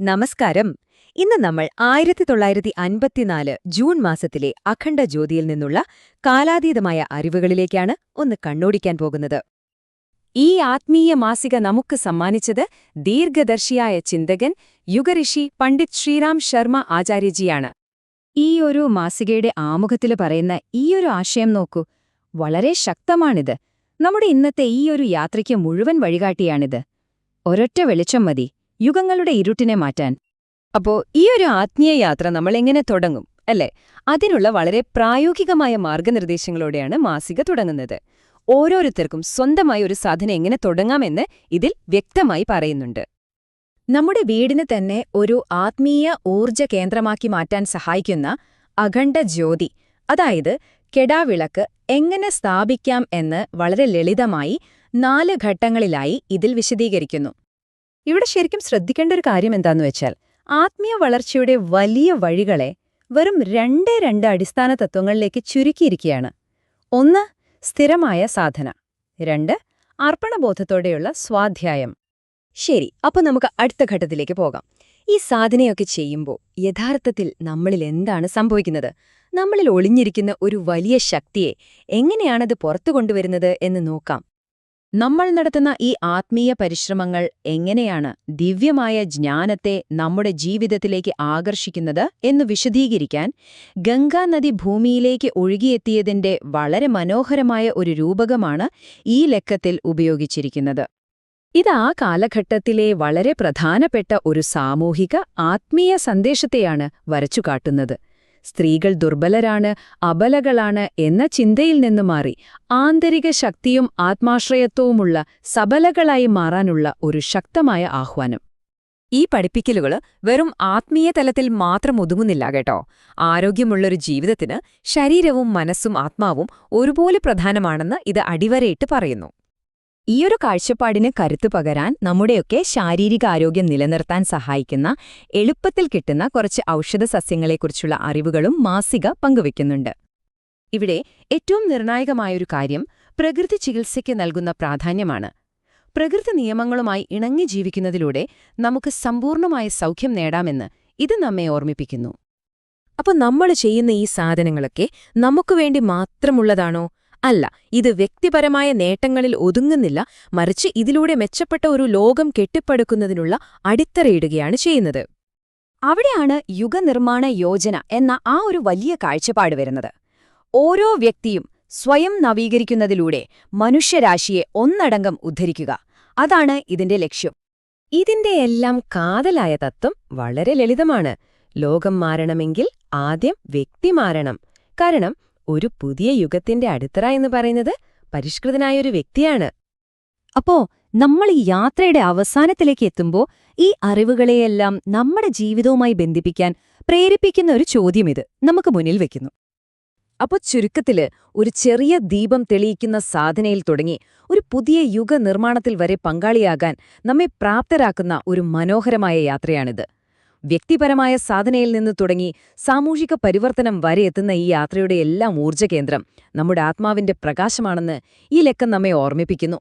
നമസ്കാരം. ഇന്ന് നമ്മൾ ആയിരത്തി തൊള്ളായിരത്തി അൻപത്തിനാല് ജൂൺ മാസത്തിലെ അഖണ്ഡ ജ്യോതിയിൽ നിന്നുള്ള കാലാതീതമായ അറിവുകളിലേക്കാണ് ഒന്ന് കണ്ണോടിക്കാൻ പോകുന്നത്. ഈ ആത്മീയ മാസിക നമുക്ക് സമ്മാനിച്ചത് ദീർഘദർശിയായ ചിന്തകൻ യുഗഋഷി പണ്ഡിറ്റ് ശ്രീറാം ശർമ്മ ആചാര്യജിയാണ്. ഈ ഒരു മാസികയുടെ ആമുഖത്തിൽ പറയുന്ന ഈയൊരു ആശയം നോക്കൂ. വളരെ ശക്തമാണിത്. നമ്മുടെ ഇന്നത്തെ ഈ ഒരു യാത്രയ്ക്ക് മുഴുവൻ വഴികാട്ടിയാണിത്. ഒരൊറ്റ വെളിച്ചം മതി. യുഗങ്ങളുടെ ഇരുട്ടിനെ മാറ്റാൻ. അപ്പോ ഈ ഒരു ആത്മീയ യാത്ര നമ്മൾ എങ്ങനെ തുടങ്ങും അല്ലേ? അതിനുള്ള വളരെ പ്രായോഗികമായ മാർഗനിർദ്ദേശങ്ങളോടെയാണ് മാസിക തുടങ്ങുന്നത്. ഓരോരുത്തർക്കും സ്വന്തമായി ഒരു സാധന എങ്ങനെ തുടങ്ങാമെന്ന് ഇതിൽ വ്യക്തമായി പറയുന്നുണ്ട്. നമ്മുടെ വീടിന് തന്നെ ഒരു ആത്മീയ ഊർജ കേന്ദ്രമാക്കി മാറ്റാൻ സഹായിക്കുന്ന അഖണ്ഡ ജ്യോതി അതായത് കെടാവിളക്ക് എങ്ങനെ സ്ഥാപിക്കാം എന്ന് വളരെ ലളിതമായി നാല് ഘട്ടങ്ങളിലായി ഇതിൽ വിശദീകരിക്കുന്നു. ഇവിടെ ശരിക്കും ശ്രദ്ധിക്കേണ്ട ഒരു കാര്യം എന്താന്ന് വെച്ചാൽ ആത്മീയ വളർച്ചയുടെ വലിയ വഴികളെ വെറും രണ്ടേ രണ്ട് അടിസ്ഥാന തത്വങ്ങളിലേക്ക് ചുരുക്കിയിരിക്കുകയാണ്. ഒന്ന് സ്ഥിരമായ സാധന. രണ്ട് അർപ്പണബോധത്തോടെയുള്ള സ്വാധ്യായം. ശരി അപ്പോൾ നമുക്ക് അടുത്ത ഘട്ടത്തിലേക്ക് പോകാം. ഈ സാധനയൊക്കെ ചെയ്യുമ്പോൾ യഥാർത്ഥത്തിൽ നമ്മളിൽ എന്താണ് സംഭവിക്കുന്നത്? നമ്മളിൽ ഒളിഞ്ഞിരിക്കുന്ന ഒരു വലിയ ശക്തിയെ എങ്ങനെയാണത് പുറത്തു കൊണ്ടുവരുന്നത് എന്ന് നോക്കാം. നമ്മൾ നടത്തുന്ന ഈ ആത്മീയ പരിശ്രമങ്ങൾ എങ്ങനെയാണ് ദിവ്യമായ ജ്ഞാനത്തെ നമ്മുടെ ജീവിതത്തിലേക്ക് ആകർഷിക്കുന്നത് എന്ന് വിശദീകരിക്കാൻ ഗംഗാനദി ഭൂമിയിലേക്ക് ഒഴുകിയെത്തിയതിന്റെ വളരെ മനോഹരമായ ഒരു രൂപകമാണ് ഈ ലക്കത്തിൽ ഉപയോഗിച്ചിരിക്കുന്നത്. ഇത് ആ കാലഘട്ടത്തിലെ വളരെ പ്രധാനപ്പെട്ട ഒരു സാമൂഹിക ആത്മീയ സന്ദേശത്തെയാണ് വരച്ചുകാട്ടുന്നത്. സ്ത്രീകൾ ദുർബലരാണ് അബലകളാണ് എന്ന ചിന്തയിൽ നിന്ന് മാറി ആന്തരിക ശക്തിയും ആത്മാശ്രയത്വവുമുള്ള സബലകളായി മാറാനുള്ള ഒരു ശക്തമായ ആഹ്വാനം. ഈ പഠിപ്പിക്കലുകൾ വെറും ആത്മീയ തലത്തിൽ മാത്രം ഒതുങ്ങുന്നില്ല കേട്ടോ. ആരോഗ്യമുള്ളൊരു ജീവിതത്തിന് ശരീരവും മനസ്സും ആത്മാവും ഒരുപോലെ പ്രധാനമാണെന്ന് ഇത് അടിവരയിട്ട് പറയുന്നു. ഈയൊരു കാഴ്ചപ്പാടിന് കരുത്തു പകരാൻ നമ്മുടെയൊക്കെ ശാരീരിക ആരോഗ്യം നിലനിർത്താൻ സഹായിക്കുന്ന എളുപ്പത്തിൽ കിട്ടുന്ന കുറച്ച് ഔഷധ സസ്യങ്ങളെക്കുറിച്ചുള്ള അറിവുകളും മാസിക പങ്കുവയ്ക്കുന്നുണ്ട്. ഇവിടെ ഏറ്റവും നിർണായകമായൊരു കാര്യം പ്രകൃതി ചികിത്സയ്ക്ക് നൽകുന്ന പ്രാധാന്യമാണ്. പ്രകൃതി നിയമങ്ങളുമായി ഇണങ്ങി ജീവിക്കുന്നതിലൂടെ നമുക്ക് സമ്പൂർണമായ സൗഖ്യം നേടാമെന്ന് ഇത് നമ്മെ ഓർമ്മിപ്പിക്കുന്നു. അപ്പോൾ നമ്മൾ ചെയ്യുന്ന ഈ സാധനങ്ങളൊക്കെ നമുക്ക് വേണ്ടി മാത്രമുള്ളതാണോ? അല്ല ഇത് വ്യക്തിപരമായ നേട്ടങ്ങളിൽ ഒതുങ്ങുന്നില്ല മറിച്ച് ഇതിലൂടെ മെച്ചപ്പെട്ട ഒരു ലോകം കെട്ടിപ്പടുക്കുന്നതിനുള്ള അടിത്തറയിടുകയാണ് ചെയ്യുന്നത്. അവിടെയാണ് യുഗനിർമ്മാണ യോജന എന്ന ആ ഒരു വലിയ കാഴ്ചപ്പാട് വരുന്നത്. ഓരോ വ്യക്തിയും സ്വയം നവീകരിക്കുന്നതിലൂടെ മനുഷ്യരാശിയെ ഒന്നടങ്കം ഉദ്ധരിക്കുക. അതാണ് ഇതിന്റെ ലക്ഷ്യം. ഇതിന്റെ എല്ലാം കാതലായ തത്വം വളരെ ലളിതമാണ്. ലോകം മാറണമെങ്കിൽ ആദ്യം വ്യക്തി മാറണം. കാരണം ഒരു പുതിയ യുഗത്തിന്റെ അടിത്തറ എന്ന് പറയുന്നത് പരിഷ്കൃതനായ ഒരു വ്യക്തിയാണ്. അപ്പോ നമ്മൾ ഈ യാത്രയുടെ അവസാനത്തിലേക്ക് എത്തുമ്പോൾ ഈ അറിവുകളെയെല്ലാം നമ്മുടെ ജീവിതവുമായി ബന്ധിപ്പിക്കാൻ പ്രേരിപ്പിക്കുന്ന ഒരു ചോദ്യം ഇത് നമുക്ക് മുന്നിൽ വെക്കുന്നു. അപ്പൊ ചുരുക്കത്തിൽ ഒരു ചെറിയ ദീപം തെളിയിക്കുന്ന സാധനയിൽ തുടങ്ങി ഒരു പുതിയ യുഗ നിർമ്മാണത്തിൽ വരെ പങ്കാളിയാകാൻ നമ്മെ പ്രാപ്തരാക്കുന്ന ഒരു മനോഹരമായ യാത്രയാണിത്. വ്യക്തിപരമായ സാധനയിൽ നിന്ന് തുടങ്ങി സാമൂഹിക പരിവർത്തനം വരെ എത്തുന്ന ഈ യാത്രയുടെ എല്ലാം ഊർജകേന്ദ്രം നമ്മുടെ ആത്മാവിന്റെ പ്രകാശമാണെന്ന് ഈ ലക്കം നമ്മെ ഓർമ്മിപ്പിക്കുന്നു.